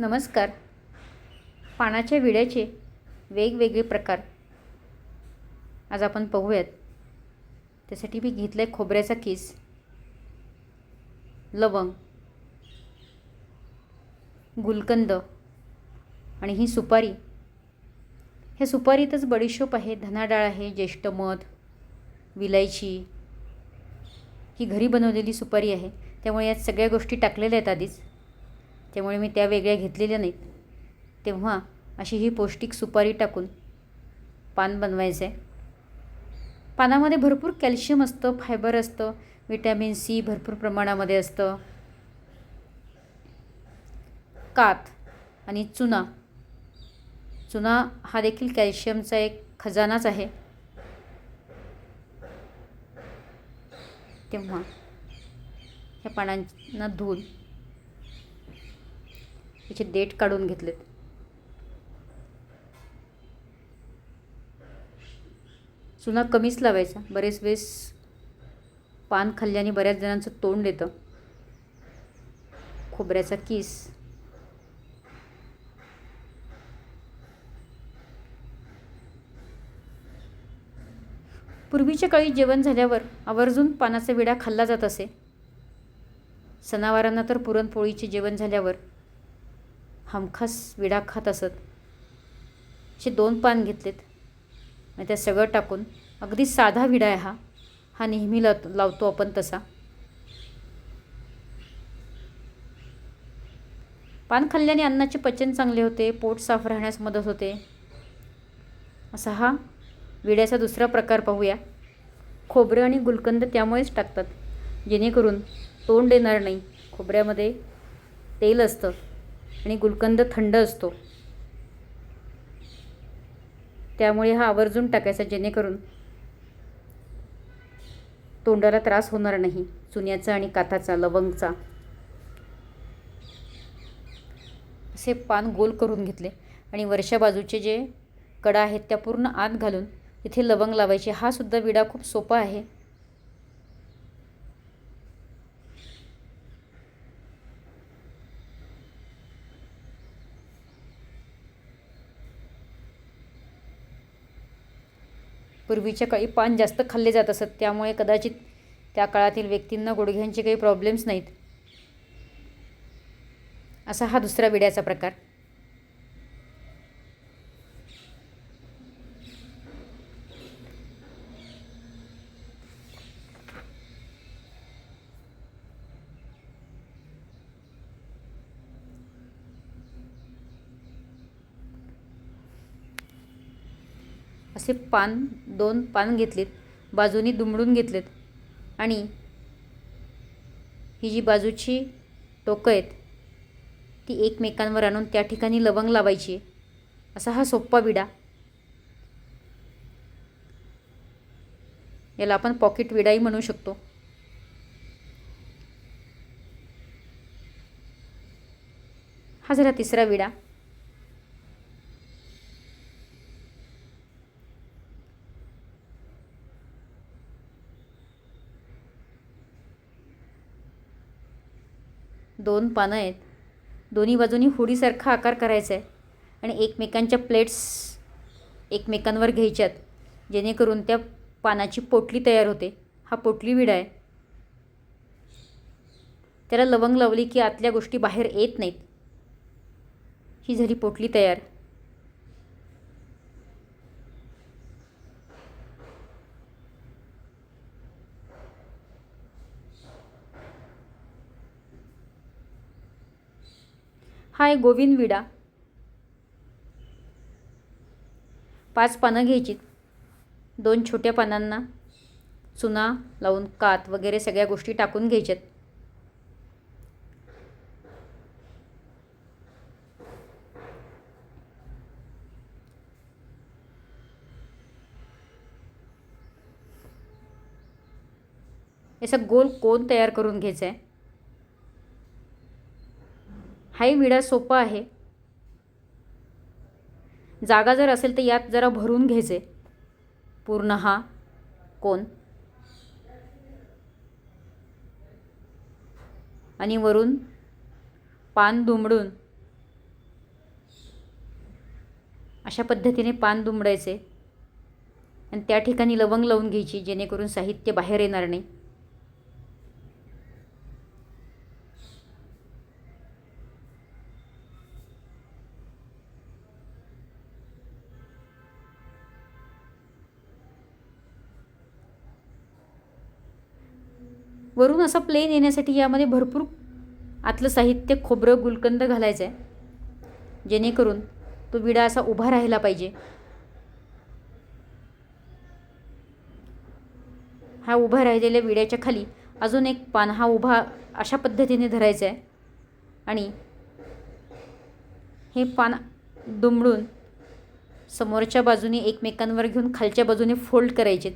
नमस्कार. पानाच्या विड्याचे वेगवेगळे प्रकार. आज आपण पाहूयात. त्यासाठी मी घेतलं आहे खोबऱ्याचा किस लवंग गुलकंद आणि ही सुपारी. ह्या सुपारीतच बडीशोप आहे धना डाळ आहे ज्येष्ठ मध विलायची. ही घरी बनवलेली सुपारी आहे. त्यामुळे यात सगळ्या गोष्टी टाकलेल्या आहेत आधीच. त्यामुळे मी त्या वेगळ्या घेतलेल्या नाहीत. तेव्हा अशी ही पौष्टिक सुपारी टाकून पान बनवायचं आहे पानामध्ये भरपूर कॅल्शियम असतं फायबर असतं विटॅमिन सी भरपूर प्रमाणामध्ये असतं. कात आणि चुना. चुना हा देखील कॅल्शियमचा एक खजानाच आहे. तेव्हा ह्या पानांना धुवून त्याचे देठ काढून घेतलेत. चुना कमीच लावायचा. बरेच वेळेस पान खाल्ल्याने बऱ्याच जणांचं तोंड येतं. खोबऱ्याचा किस. पूर्वीच्या काळी जेवण झाल्यावर आवर्जून पानाचा विडा खाल्ला जात असे. सणावारांना तर पुरणपोळीचे जेवण झाल्यावर हमखास विडा खात असत. असे दोन पान घेतलेत. आणि त्यात सगळं टाकून अगदी साधा विडा आहे हा. हा नेहमी लाव लावतो आपण तसा. पान खाल्ल्याने अन्नाचे पचन चांगले होते पोट साफ राहण्यास मदत होते. असा हा विड्याचा दुसरा प्रकार पाहूया. खोबरं आणि गुलकंद त्यामुळेच टाकतात. जेणेकरून तोंड येणार नाही. खोबऱ्यामध्ये तेल असतं. आणि गुलकंद थंड असतो. त्यामुळे हा आवर्जून टाकायचा जेणेकरून तोंडाला त्रास होणार नाही. चुन्याचा आणि काथाचा लवंगचा. असे पान गोल करून घेतले आणि वरच्या बाजूचे जे कडा आहेत त्या पूर्ण आत घालून इथे लवंग लावायचे. हा सुद्धा विडा खूप सोपा आहे. पूर्वीच्या काळी पान जास्त खाल्ले जात असत. त्यामुळे कदाचित त्या काळातील व्यक्तींना गुडघ्यांचे काही प्रॉब्लेम्स नाहीत. असा हा दुसरा विड्याचा प्रकार. असे पान दोन पान घेतलेत. बाजूनी दुमडून घेतलेत. आणि ही जी बाजूची टोकं आहेत ती एकमेकांवर आणून त्या ठिकाणी लवंग लावायची. असा हा सोप्पा विडा. याला आपण पॉकेट विडाही म्हणू शकतो. हा झाला तिसरा विडा. दोन पानं आहेत. दोन्ही बाजूनी हुडीसारखा आकार करायचा आहे आणि एकमेकांच्या प्लेट्स एकमेकांवर घ्यायच्यात जेणेकरून त्या पानाची पोटली तयार होते. हा पोटली विडा आहे. त्याला लवंग लावली की आतल्या गोष्टी बाहेर येत नाहीत. ही झाली पोटली तयार. हा आहे गोविंद विडा. पाच पानं घ्यायची. दोन छोट्या पानांना चुना लावून कात वगैरे सगळ्या गोष्टी टाकून घ्यायच्यात. याचा गोल कोन तयार करून घ्यायचा आहे हाही विडा सोपा आहे. जागा जर असेल तर यात जरा भरून घ्यायचे. पूर्ण हा कोण आणि वरून पान दुमडून अशा पद्धतीने पान दुमडायचे. आणि त्या ठिकाणी लवंग लावून घ्यायची जेणेकरून साहित्य बाहेर येणार नाही. वरून असा प्लेन येण्यासाठी यामध्ये भरपूर आतलं साहित्य खोबरं गुलकंद घालायचं आहे जेणेकरून तो विडा असा उभा राहिला पाहिजे. हा उभा राहिलेल्या विड्याच्या खाली अजून एक पान हा उभा अशा पद्धतीने धरायचा आहे आणि हे पान दुमडून समोरच्या बाजूने एकमेकांवर घेऊन खालच्या बाजूने फोल्ड करायचे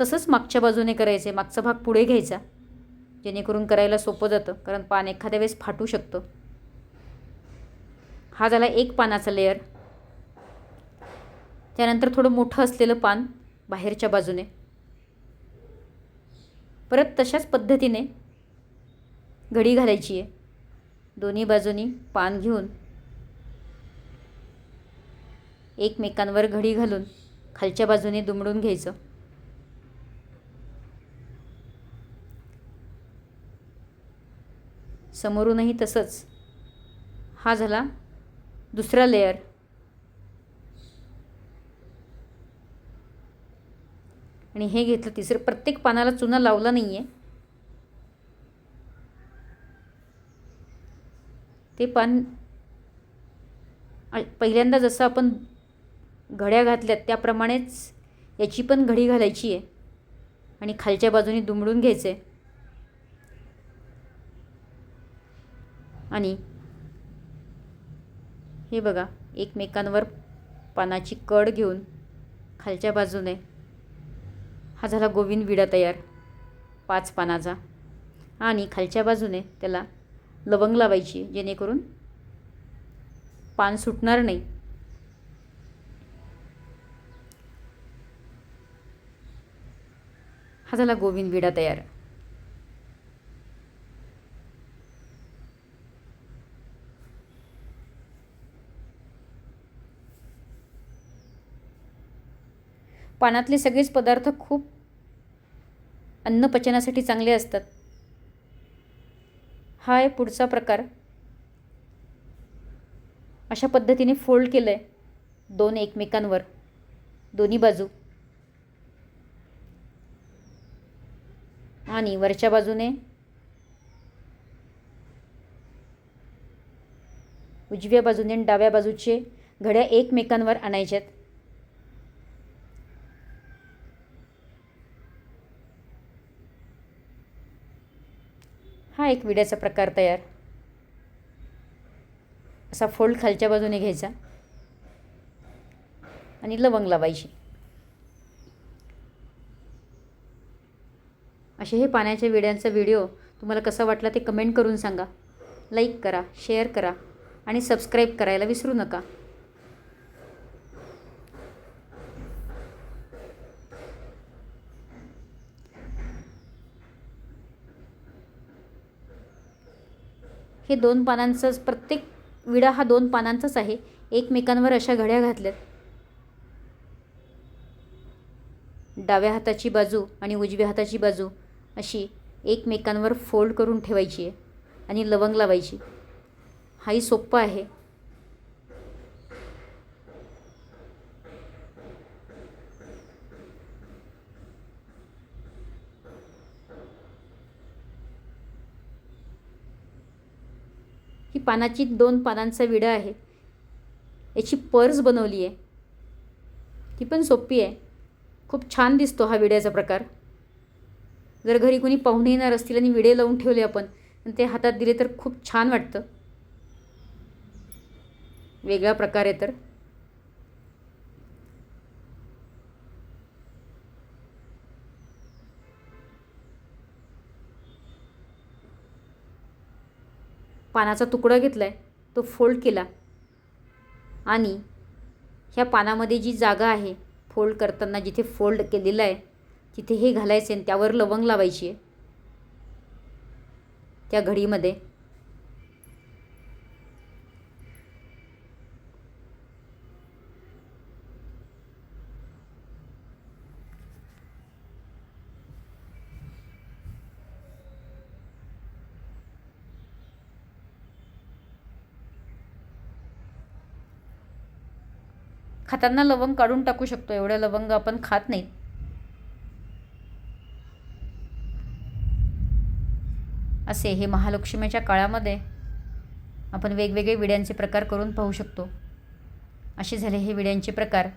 तसंच मागच्या बाजूने करायचे मागचा भाग पुढे घ्यायचा. जेणेकरून करायला सोपं जातं. कारण पान एखाद्या वेळेस फाटू शकतं. हा झाला एक पानाचा लेअर त्यानंतर थोडं मोठं असलेलं पान बाहेरच्या बाजूने. परत तशाच पद्धतीने घडी घालायची आहे. दोन्ही बाजूनी पान घेऊन एकमेकांवर घडी घालून खालच्या बाजूने दुमडून घ्यायचं. समोरूनही तसंच. हा झाला दुसरा लेअर आणि हे घेतलं तिसरं. प्रत्येक पानाला चुना लावला नाही आहे ते पान पहिल्यांदा जसं आपण घड्या घातल्यात त्याप्रमाणेच याची पण घडी घालायची आहे. आणि खालच्या बाजूने दुमडून घ्यायचं आहे आणि हे बघा एकमेकांवर पानाची कड घेऊन खालच्या बाजूने हा झाला गोविंद विडा तयार पाच पानाचा. आणि खालच्या बाजूने त्याला लवंग लावायची जेणेकरून पान सुटणार नाही. हा झाला गोविंद विडा तयार. पानातले सगळेच पदार्थ खूप अन्नपचनासाठी चांगले असतात. हा आहे पुढचा प्रकार. अशा पद्धतीने फोल्ड केलं आहे दोन एकमेकांवर. दोन्ही बाजू. आणि वरच्या बाजूने उजव्या बाजूने आणि डाव्या बाजूचे घड्या एकमेकांवर आणायच्यात. हा एक विड्याचा प्रकार तयार. असा फोल्ड खालच्या बाजूने घ्यायचा. आणि लवंग लावायची. असे हे पाण्याच्या विड्यांचा व्हिडिओ तुम्हाला कसा वाटला ते कमेंट करून सांगा. लाईक करा शेअर करा आणि सबस्क्राईब करायला विसरू नका. हे दोन पानांचंच प्रत्येक विडा हा दोन पानांचाच आहे. एकमेकांवर अशा घड्या घातल्यात. डाव्या हाताची बाजू आणि उजव्या हाताची बाजू अशी एकमेकांवर फोल्ड करून ठेवायची आहे आणि लवंग लावायची. हाही सोप्पा आहे. ही पानाची दोन पानांचा विडा आहे. याची पर्स बनवली आहे. ती पण सोपी आहे. खूप छान दिसतो हा विड्याचा प्रकार. जर घरी कोणी पाहुणे येणार असतील आणि विडे लावून ठेवले आपण आणि ते हातात दिले तर खूप छान वाटतं. वेगळा प्रकार आहे तर. पानाचा तुकडा घेतला आहे तो फोल्ड केला. आणि ह्या पानामध्ये जी जागा आहे फोल्ड करताना जिथे फोल्ड केलेलं आहे तिथे हे घालायचे आणि त्यावर लवंग लावायची आहे. त्या घडीमध्ये खाताना लवंग काढून टाकू शकतो एवढ्या लवंग आपण खात नाही. असे हे महालक्ष्मीच्या काळामध्ये आपण वेगवेगळे विड्यांचे प्रकार करून पाहू शकतो. असे झाले हे विड्यांचे प्रकार.